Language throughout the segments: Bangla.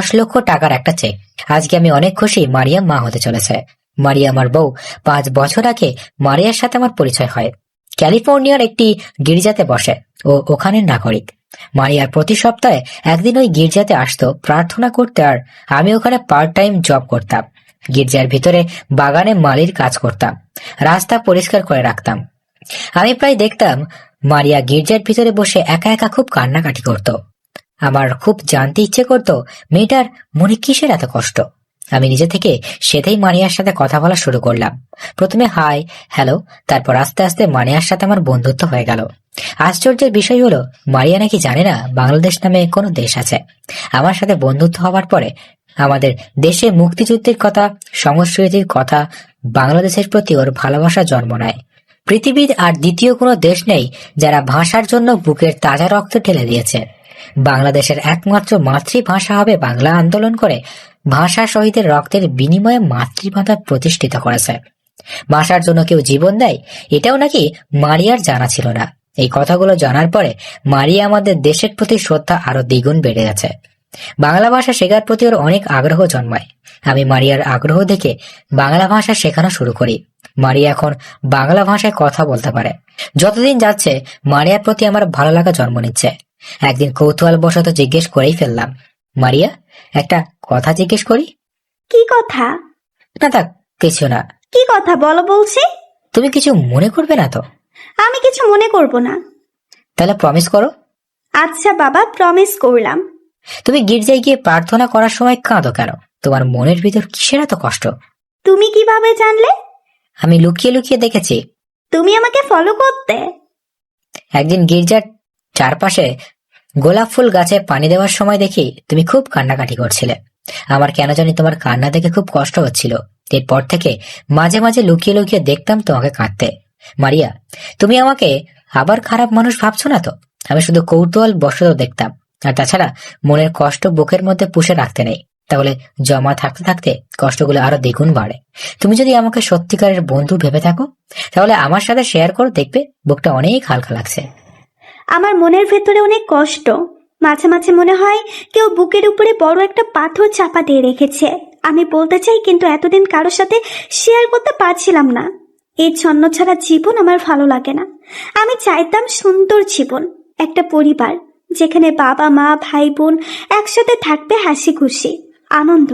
দশ লক্ষ টাকার একটা চেক। আজকে আমি অনেক খুশি মারিয়া মা হতে চলেছে। মারিয়া আমার বউ। পাঁচ বছর আগে মারিয়ার সাথে আমার পরিচয় হয়। ক্যালিফোর্নিয়ার একটি গির্জাতে বসে ও ওখানের নাগরিক। মারিয়ার প্রতি সপ্তাহে একদিন ওই গির্জাতে আসতো, প্রার্থনা করতে আর আমি ওখানে পার্ট টাইম জব করতাম। গির্জার ভিতরে বাগানে মালির কাজ করতাম। রাস্তা পরিষ্কার করে রাখতাম। আমি প্রায় দেখতাম মারিয়া গির্জার ভিতরে বসে একা একা খুব কান্নাকাটি করত। আমার খুব জানতে ইচ্ছে করত মেয়েটার মনে কিসের এত কষ্ট। আমি নিজে থেকে সেটাই মানিয়ার সাথে কথা বলা শুরু করলাম। প্রথমে হাই, হ্যালো, তারপর আস্তে আস্তে মানিয়ার সাথে আমার বন্ধুত্ব হয়ে গেল। আশ্চর্যের বিষয় হলো মারিয়া নাকি জানে না বাংলাদেশ নামে কোনো দেশ আছে। আমার সাথে বন্ধুত্ব হওয়ার পরে আমাদের দেশে মুক্তিযুদ্ধের কথা, সংস্কৃতির কথা, বাংলাদেশের প্রতি ওর ভালোবাসা জন্ম নেয়। পৃথিবীর আর দ্বিতীয় কোনো দেশ নেই যারা ভাষার জন্য বুকের তাজা রক্ত ঠেলে দিয়েছে। বাংলাদেশের একমাত্র মাতৃভাষা হবে বাংলা আন্দোলন করে ভাষা শহীদের রক্তের বিনিময়ে মাতৃভাষা প্রতিষ্ঠিত করেছে। ভাষার জন্য কেউ জীবন দেয়, এটাও নাকি মারিয়ার জানা ছিল না। এই কথাগুলো জানার পরে মারিয়া আমাদের দেশের প্রতি শ্রদ্ধা আরও দ্বিগুণ বেড়ে গেছে। বাংলা ভাষা শেখার প্রতি ওর অনেক আগ্রহ জন্মায়। আমি মারিয়ার আগ্রহ দেখে বাংলা ভাষা শেখানো শুরু করি। মারিয়া এখন বাংলা ভাষায় কথা বলতে পারে। যতদিন যাচ্ছে, মারিয়ার প্রতি আমার ভালো লাগা জন্ম নিচ্ছে। একদিন কৌতূহল বশত জিজ্ঞেস করেই ফেললাম মারিয়া একটা কথা জিজ্ঞেস করি? কি কথা? না তা কিছু না। কি কথা বলো বলছি? তুমি কিছু মনে করবে না তো? আমি কিছু মনে করব না। তাহলে প্রমিস করো। আচ্ছা বাবা প্রমিস করলাম। তুমি গির্জায় গিয়ে প্রার্থনা করার সময় কাঁদো কেন? তোমার মনের ভিতর কিসের এত কষ্ট? তুমি কীভাবে জানলে? আমি লুকিয়ে লুকিয়ে দেখেছি। তুমি আমাকে ফলো করতে? একদিন গির্জার চারপাশে গোলাপ ফুল গাছে পানি দেওয়ার সময় দেখি তুমি খুব কান্নাকাটি করছিলে। আমার কেন জানি তোমার কান্না দেখে খুব কষ্ট হচ্ছিল। এরপর থেকে মাঝে মাঝে লুকিয়ে লুকিয়ে দেখতাম তোমাকে কাঁদতে। মারিয়া, তুমি আমাকে আবার খারাপ মানুষ ভাবছ না তো? আমি শুধু কৌতূহল বশত দেখতাম। আর তাছাড়া মনের কষ্ট বুকের মধ্যে পুষে রাখতে নেই। তাহলে জমা থাকতে থাকতে কষ্টগুলো আরও দ্বিগুণ বাড়ে। তুমি যদি আমাকে সত্যিকারের বন্ধু ভেবে থাকো, তাহলে আমার সাথে শেয়ার করো দেখবে, বুকটা অনেক হালকা লাগছে। আমার মনের ভেতরে অনেক কষ্ট। মাঝে মাঝে মনে হয় কেউ বুকের উপরে বড় একটা পাথর চাপা দিয়ে রেখেছে। আমি বলতে চাই, কিন্তু এতদিন কারোর সাথে শেয়ার করতে পারছিলাম না। এই ছন্ন ছাড়া জীবন আমার ভালো লাগে না। আমি চাইতাম সুন্দর জীবন, একটা পরিবার, যেখানে বাবা, মা, ভাই, বোন একসাথে থাকবে হাসি খুশি, আনন্দ।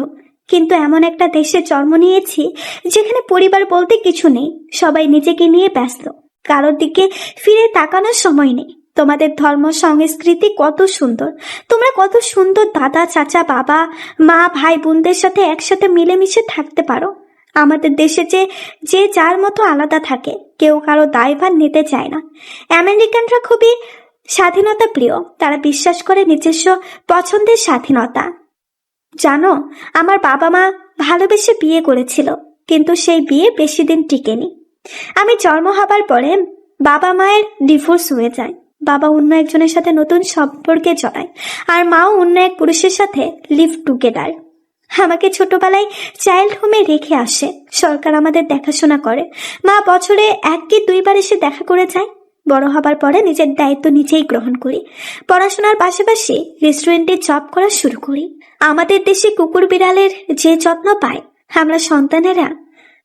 কিন্তু এমন একটা দেশে জন্ম নিয়েছি, যেখানে পরিবার বলতে কিছু নেই, সবাই নিজেকে নিয়ে ব্যস্ত। কারোর দিকে ফিরে তাকানোর সময় নেই। তোমাদের ধর্ম সংস্কৃতি কত সুন্দর। তোমরা কত সুন্দর দাদা, চাচা, বাবা, মা, ভাই, বোনদের সাথে একসাথে মিলেমিশে থাকতে পারো। আমাদের দেশে যে যে যার মতো আলাদা থাকে, কেউ কারও দায়ভার নিতে চায় না। আমেরিকানরা খুবই স্বাধীনতা প্রিয়, তারা বিশ্বাস করে নিজস্ব পছন্দের স্বাধীনতা। জানো, আমার বাবা মা ভালোবেসে বিয়ে করেছিল, কিন্তু সেই বিয়ে বেশি দিন টিকেনি। আমি জন্ম হবার পরে বাবা মায়ের ডিভোর্স হয়ে যায়। বাবা অন্য একজনের সাথে নতুন সম্পর্কে জড়ায়, আর মাও অন্য এক পুরুষের সাথে লিভ টুগেদার আমাকে ছোটবেলায় চাইল্ড হোমে রেখে আসে। সরকার আমাদের দেখাশোনা করে। মা বছরে এক কি দুইবার এসে দেখা করে যায়। বড় হবার পরে নিজের দায়িত্ব নিজেই গ্রহণ করি। পড়াশোনার পাশাপাশি রেস্টুরেন্টে জব করা শুরু করি। আমাদের দেশে কুকুর বিড়ালের যে যত্ন পায়, আমরা সন্তানেরা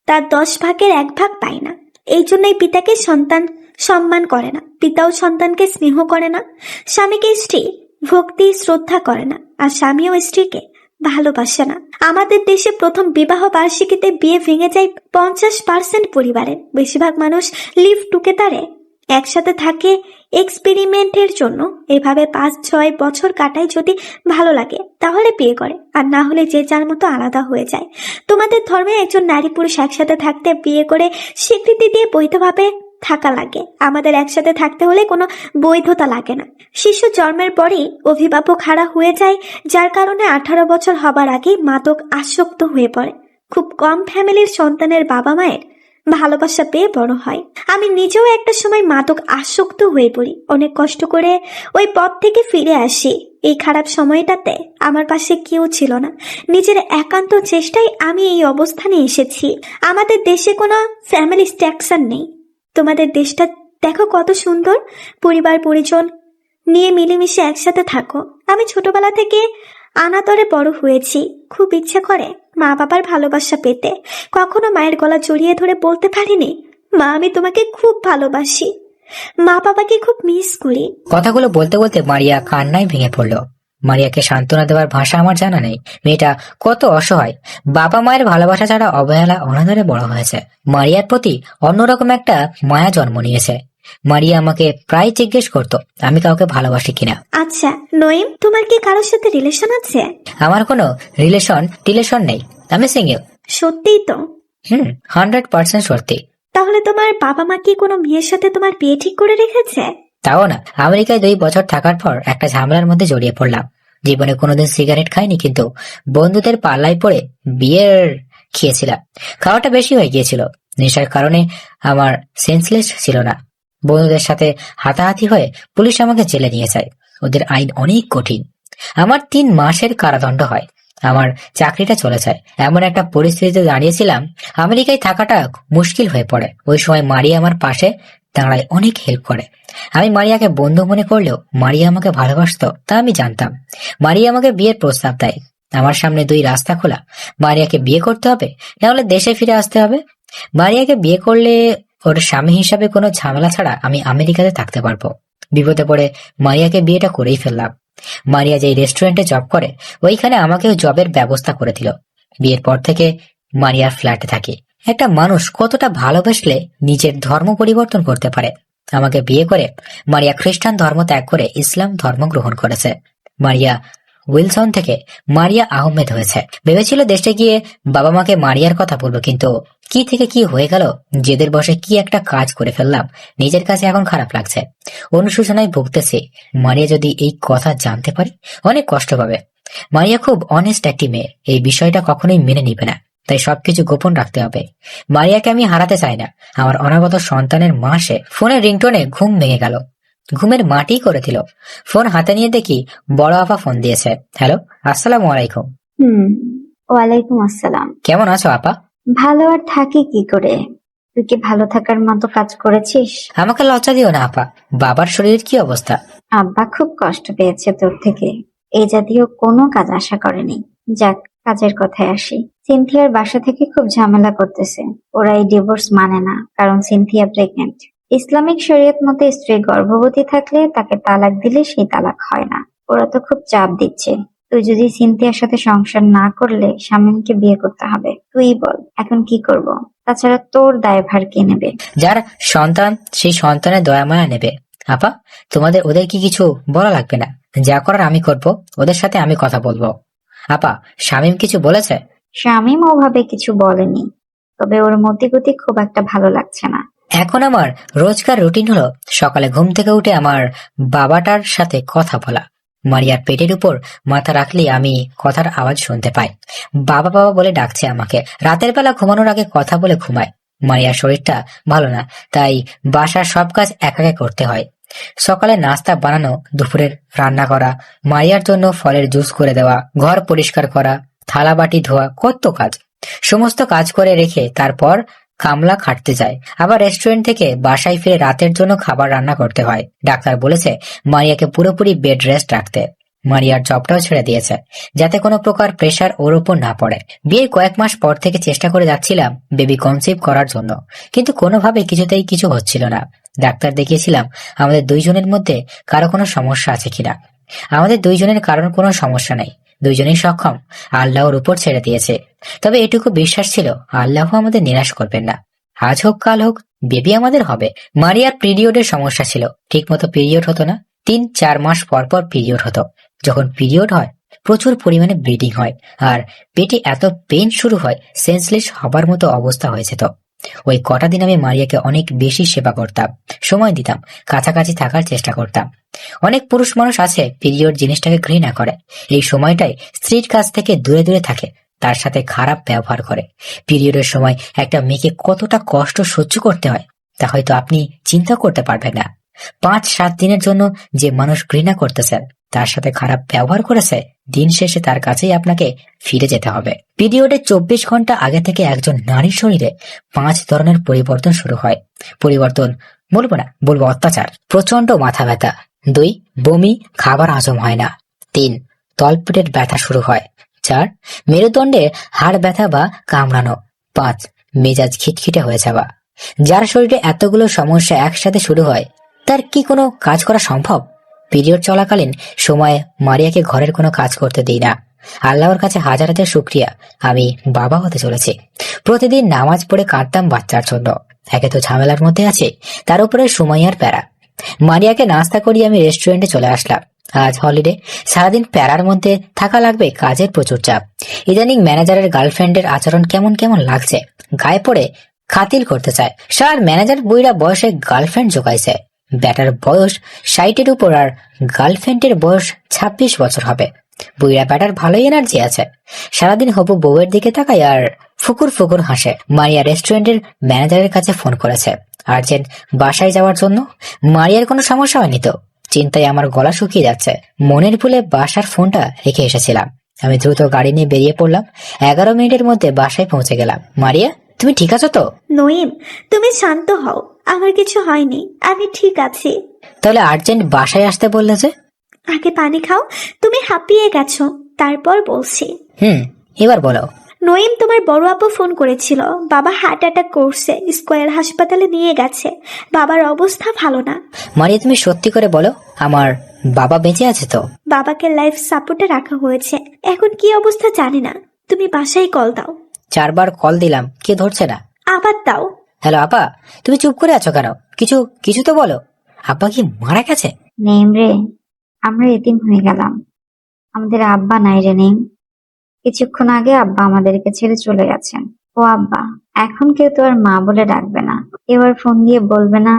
তার দশ ভাগের এক ভাগ পাই না। এই জন্যই পিতাকে সন্তান সম্মান করে না পিতাও সন্তানকে স্নেহ করে না, স্বামীকে স্ত্রী, ভক্তি, শ্রদ্ধা করে না, আর স্বামীও স্ত্রীকে ভালোবাসে না। আমাদের দেশে প্রথম বিবাহ বার্ষিকীতে বিয়ে ভেঙে যায় পঞ্চাশ পার্সেন্ট পরিবারের বেশিরভাগ মানুষ লিভ টুকেতারে একসাথে থাকে এক্সপেরিমেন্টের জন্য। এভাবে পাঁচ, ছয় বছর কাটায় যদি ভালো লাগে, তাহলে বিয়ে করে। আর না হলে যে যার মতো আলাদা হয়ে যায়। তোমাদের ধর্মে একজন নারী পুরুষ একসাথে থাকতে বিয়ে করে স্বীকৃতি দিয়ে বৈধভাবে থাকা লাগে। আমাদের একসাথে থাকতে হলে কোনো বৈধতা লাগে না। শিশু জন্মের পরেই অভিভাবক হারা হয়ে যায়, যার কারণে আঠারো বছর হবার আগেই মাদক আসক্ত হয়ে পড়ে। খুব কম ফ্যামিলির সন্তানের বাবা মায়ের ভালোবাসা পেয়ে বড় হয়। আমি নিজেও একটা সময় মাদক আসক্ত হয়ে পড়ি। অনেক কষ্ট করে ওই পথ থেকে ফিরে আসি। এই খারাপ সময়টাতে আমার পাশে কেউ ছিল না। নিজের একান্ত চেষ্টায় আমি এই অবস্থানে এসেছি। আমাদের দেশে কোনো ফ্যামিলি স্ট্যাকশন নেই। তোমাদের দেশটা দেখো কত সুন্দর। পরিবার, পরিজন নিয়ে মিলেমিশে একসাথে থাকো। আমি ছোটবেলা থেকে আনাতরে বড় হয়েছি। খুব ইচ্ছে করে মা বাবার ভালোবাসা পেতে। কখনো মায়ের গলা জড়িয়ে ধরে বলতে পারিনি, মা, আমি তোমাকে খুব ভালোবাসি। মা বাবাকে খুব মিস করি। কথাগুলো বলতে বলতে মারিয়া কান্নায় ভেঙে পড়ল। মারিয়াকে সান্ত্বনা দেওয়ার ভাষা আমার জানা নেই। মেয়েটা কত অসহায়। বাবা মায়ের ভালোবাসা ছাড়া অবহেলা অনাদরে বড় হয়েছে। মারিয়ার প্রতি অন্যরকম একটা মায়া জন্ম নিয়েছে। মারিয়া আমাকে প্রায় জিজ্ঞেস করতো আমি কাউকে ভালোবাসি কিনা? আচ্ছা নইম তোমার কি কারোর সাথে রিলেশন আছে? আমার কোনো রিলেশন টিলেশন নেই। আমি সিঙ্গেল সত্যিই তো। হুম হান্ড্রেড পার্সেন্ট সত্যি। তাহলে তোমার বাবা মা কি কোনো মেয়ের সাথে তোমার বিয়ে ঠিক করে রেখেছে? তাও না, আমেরিকায় দুই বছর থাকার পর একটা ঝামেলার মধ্যে জড়িয়ে পড়লাম। জীবনে কোনোদিন সিগারেট খাইনি, কিন্তু বন্ধুদের পাল্লায় পড়ে বিয়ের খেয়েছিলাম। খাওয়াটা বেশি হয়ে গিয়েছিল। নেশার কারণে আমার সেন্সলেস ছিল না। বন্ধুদের সাথে হাতাহাতি হয়ে পুলিশ আমাকে জেলে নিয়ে যায়। ওদের আইন অনেক কঠিন। আমার তিন মাসের কারাদণ্ড হয়। আমার চাকরিটা চলে যায়। এমন একটা পরিস্থিতিতে দাঁড়িয়েছিলাম, আমেরিকায় থাকাটা মুশকিল হয়ে পড়ে। ওই সময় মারিয়া আমার পাশে দাঁড়ায় অনেক হেল্প করে। আমি মারিয়াকে বন্ধু মনে করলেও মারিয়া আমাকে ভালোবাসতো, তা আমি জানতাম। মারিয়া আমাকে বিয়ের প্রস্তাব দেয়। আমার সামনে দুই রাস্তা খোলা। মারিয়াকে বিয়ে করতে হবে? নাহলে দেশে ফিরে আসতে হবে? মারিয়াকে বিয়ে করলে ওর স্বামী হিসাবে কোনো ঝামেলা ছাড়া আমি আমেরিকাতে থাকতে পারব। বিপদে পড়ে মারিয়াকে বিয়েটা করেই ফেললাম। মারিয়া যেই রেস্টুরেন্টে জব করে, ওইখানে আমাকেও জবের ব্যবস্থা করে দিল। বিয়ের পর থেকে মারিয়ার ফ্ল্যাটে থাকি। একটা মানুষ কতটা ভালোবাসলে নিজের ধর্ম পরিবর্তন করতে পারে। আমাকে বিয়ে করে মারিয়া খ্রিস্টান ধর্ম ত্যাগ করে ইসলাম ধর্ম গ্রহণ করেছে। মারিয়া উইলসন থেকে মারিয়া আহমেদ হয়েছে। ভেবেছিল দেশে গিয়ে বাবা মাকে মারিয়ার কথা বলব, কিন্তু কি থেকে কি হয়ে গেল, জেদের বসে কি একটা কাজ করে ফেললাম, নিজের কাছে এখন খারাপ লাগছে। অনুশোচনায় ভুগতেছি, মারিয়া যদি এই কথা জানতে পারে, অনেক কষ্ট পাবে। মারিয়া খুব অনেস্ট একটি মেয়ে, এই বিষয়টা কখনোই মেনে নিবে না। তাই সবকিছু গোপন রাখতে হবে। মারিয়াকে আমি হারাতে চাই না। আমার অনাগত সন্তানের মাসে ফোনের রিংটোনে ঘুম ভেঙে গেল। ঘুমের মাটি করে দিল। ফোন হাতে নিয়ে দেখি বড় আপা ফোন দিয়েছে। হ্যালো আসসালাম আলাইকুম। হুম ওয়ালাইকুম আসসালাম। কেমন আছো আপা? ভালো আর থাকি কি করে? তুই কি ভালো থাকার মতো কাজ করেছিস? আমাকে লজ্জা দিও না আপা। বাবার শরীরের কি অবস্থা? আব্বা খুব কষ্ট পেয়েছে তোর থেকে। এই জাতীয় কোনো কাজ আশা করেনি। যাক কাজের কথায় আসি। সিনথিয়ার বাসা থেকে খুব ঝামেলা করতেছে। ওরা এই ডিভোর্স মানে না, কারণ সিনথিয়া প্রেগনেন্ট ইসলামিক শরীয়ত মতে স্ত্রী গর্ভবতী থাকলে তাকে তালাক দিলে সেই তালাক হয় না। ওরা তো খুব চাপ দিচ্ছে। তুই যদি সিনথিয়ার সাথে সংসার না করলে শামীমকে বিয়ে করতে হবে। তুই বল, এখন কি করব? তাছাড়া তোর দায়ভার কে নেবে? যার সন্তান, সেই সন্তানের দয়া মায়া নেবে। আপা, তোমাদের ওদের কি কিছু বলা লাগবে না? যা করার আমি করব, ওদের সাথে আমি কথা বলব। আপা, শামীম কিছু বলেছে? শামীম ওভাবে কিছু বলেনি, তবে ওর মতিগতি খুব একটা ভালো লাগছে না। এখন আমার রোজকার রুটিন হলো সকালে ঘুম থেকে উঠে আমার বাবাটার সাথে কথা বলা। মারিয়ার পেটের উপর মাথা রাখলে আমি কথার আওয়াজ শুনতে পাই। বাবা বাবা বলে ডাকছে আমাকে। রাতের বেলা ঘুমানোর আগে কথা বলে ঘুমায়। মারিয়ার শরীরটা ভালো না, তাই বাসার সব কাজ একা একা করতে হয়। সকালে নাস্তা বানানো, দুপুরের রান্না করা, মারিয়ার জন্য ফলের জুস করে দেওয়া, ঘর পরিষ্কার করা থালা বাটি ধোয়া কত কাজ? সমস্ত কাজ করে রেখে তারপর কামলা খাটতে যায়। আবার রেস্টুরেন্ট থেকে বাসায় ফিরে রাতের জন্য খাবার রান্না করতে হয়। ডাক্তার বলেছে, মারিয়াকে পুরোপুরি বেড রেস্ট রাখতে। মারিয়ার জবটাও ছেড়ে দিয়েছে। যাতে কোনো প্রকার প্রেশার ওর উপর না পড়ে। বিয়ের কয়েক মাস পর থেকে চেষ্টা করে যাচ্ছিলাম বেবি কনসিভ করার জন্য। কিন্তু কোনোভাবে কিছুতেই কিছু হচ্ছিল না। ডাক্তার দেখিয়েছিলাম, আমাদের দুইজনের মধ্যে কারও কোনো সমস্যা আছে কিনা। আমাদের দুইজনের কারণ কোনো সমস্যা নেই। দুইজনেই সক্ষম। আল্লাহর উপর ছেড়ে দিয়েছে। তবে এটুকু বিশ্বাস ছিল আল্লাহ আমাদের নিরাশ করবেন না। আজ হোক, কাল হোক, বেবি আমাদের হবে। মারিয়ার পিরিয়ডের সমস্যা ছিল। ঠিক মতো পিরিয়ড হতো না। তিন, চার মাস পর পর পিরিয়ড হতো। যখন পিরিয়ড হয়, প্রচুর পরিমাণে ব্লিডিং হয়। আর পেটে এত পেন শুরু হয়, সেন্সলেস হবার মতো অবস্থা হয়েছে তো। ওই কটা দিন আমি মারিয়াকে অনেক বেশি সেবা করতাম, সময় দিতাম, কাছাকাছি থাকার চেষ্টা করতাম। অনেক পুরুষ মানুষ আছে, পিরিয়ড জিনিসটাকে ঘৃণা করে। এই সময়টাই স্ত্রীর কাছ থেকে দূরে দূরে থাকে, তার সাথে খারাপ ব্যবহার করে। পিরিয়ডের সময় একটা মেয়েকে কতটা কষ্ট সহ্য করতে হয়, তা হয়তো আপনি চিন্তা করতে পারবেন না। পাঁচ সাত দিনের জন্য যে মানুষ ঘৃণা করতেছেন তার সাথে খারাপ ব্যবহার করেছে, দিন শেষে তার কাছেই আপনাকে ফিরে যেতে হবে। পিরিয়ডের চব্বিশ ঘণ্টা আগে থেকে একজন নারীর শরীরে পাঁচ ধরনের পরিবর্তন শুরু হয়। পরিবর্তন বলব না, বলব অত্যাচার। প্রচণ্ড মাথা ব্যথা। দুই, বমি, খাবার হজম হয় না। তিন, তলপেটের ব্যথা শুরু হয়। চার, মেরুদণ্ডে হাড় ব্যথা বা কামড়ানো। পাঁচ, মেজাজ খিটখিটে হয়ে যাওয়া। যার শরীরে এতগুলো সমস্যা একসাথে শুরু হয়, তার কি কোনো কাজ করা সম্ভব? পিরিয়ড চলাকালীন সময়ে মারিয়াকে ঘরের কোনো কাজ করতে দিই না। আল্লাহর কাছে হাজার হাজার শুক্রিয়া। আমি বাবা হতে চলেছি। প্রতিদিন নামাজ পড়ে কাঁদতাম বাচ্চার জন্য। একে তো ঝামেলার মধ্যে আছে, তার উপরে সুমাইয়ার প্যারা। মারিয়াকে নাস্তা করিয়ে আমি রেস্টুরেন্টে চলে আসলাম। আজ হলিডে। সারাদিন প্যারার মধ্যে থাকা লাগবে, কাজের প্রচুর চাপ। ইদানিং ম্যানেজারের গার্লফ্রেন্ডের আচরণ কেমন কেমন লাগছে? গায়ে পড়ে খাতিল করতে চায়। সার ম্যানেজার বুইরা বয়সে গার্লফ্রেন্ড জোগাইছে। ব্যাটার বয়স ষাটের উপর আর গার্লফ্রেন্ডের বয়স ছাব্বিশ বছর হবে। বুইরা ব্যাটার ভালোই এনার্জি আছে। সারাদিন হবু বউয়ের দিকে তাকায় আর ফুকুর ফুকুর হাসে। মারিয়া রেস্টুরেন্টের ম্যানেজারের কাছে ফোন করেছে। আর্জেন্ট বাসায় যাওয়ার জন্য মারিয়ার কোনো সমস্যা হয়নি তো? চিন্তায় আমার গলা শুকিয়ে যাচ্ছে। মনের ভুলে বাসার ফোনটা রেখে এসেছিলাম। আমি দ্রুত গাড়ি নিয়ে বেরিয়ে পড়লাম। এগারো মিনিটের মধ্যে বাসায় পৌঁছে গেলাম। মারিয়া, তুমি ঠিক আছো তো? নইম তুমি শান্ত হও। আমার কিছু হয়নি। আমি ঠিক আছি। তাহলে আর্জেন্ট বাসায় আসতে বললে যে? আগে পানি খাও। তুমি হাঁপিয়ে গেছো। তারপর বলছি। হুম এবার বলো। নইম তোমার বড় আপু ফোন করেছিল। বাবা হার্ট অ্যাটাক করছে স্কোয়ার হাসপাতালে নিয়ে গেছে। বাবার অবস্থা ভালো না। মারিয়া তুমি সত্যি করে বলো আমার বাবা বেঁচে আছে তো? বাবাকে লাইফ সাপোর্টে রাখা হয়েছে। এখন কি অবস্থা জানি না। তুমি বাসায় কল দাও। চারবার কল দিলাম কে ধরছে না? আবার দাও। হ্যালো আপা, তুমি চুপ করে আছো কেন? কিছু কিছু তো বলো। আপা কি মারা গেছে? নেম রে, আমরা এতিম হয়ে গেলাম। আমাদের আব্বা নাই রে নেম। কিছুক্ষণ আগে আব্বা আমাদেরকে ছেড়ে চলে গেছেন। ও আব্বা, এখন কেউ তো আর মা বলে ডাকবে না। এবার ফোন দিয়ে বলবে না।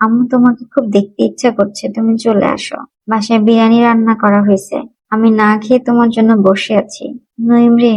আম্মু তোমাকে খুব দেখতে ইচ্ছা করছে, তুমি চলে আসো। বাসায় বিরিয়ানি রান্না করা হয়েছে। আমি না খেয়ে তোমার জন্য বসে আছি। নইম রে